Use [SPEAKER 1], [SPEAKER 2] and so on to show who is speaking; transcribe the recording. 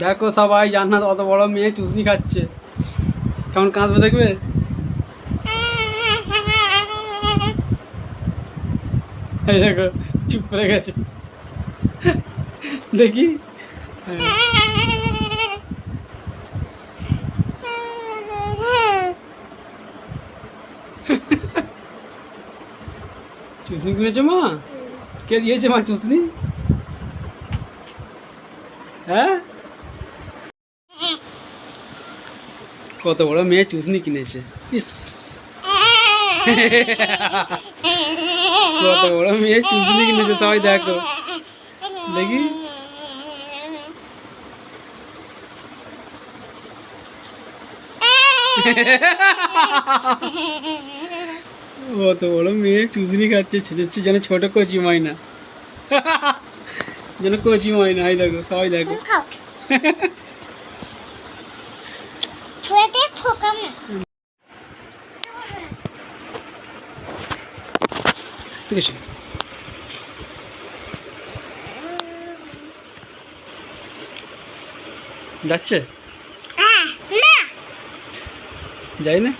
[SPEAKER 1] দেখো সবাই জান্নাত অত বড় মেয়ে চুসনি খাচ্ছে। কেমন কাঁদবে দেখবে? দেখো, চুপ করে গেছে। দেখি। চুসনি কিনেছো মা? কে দিয়েছে মা চুসনি হ্যাঁ? কত বড় মেয়ে চুসনি কিনেছে। ইস। কত বড় মেয়ে চুসনি কিনেছে, সবাই দেখো। দেখি। কত বড় মেয়ে চুসনি খাচ্ছে ছেঁচেচ্ছে যেন ছোট কচি ময়না যেন কচি ময়না এই দেখো, সবাই দেখো। ঠিক আছে যাচ্ছে
[SPEAKER 2] না।
[SPEAKER 1] যাই না।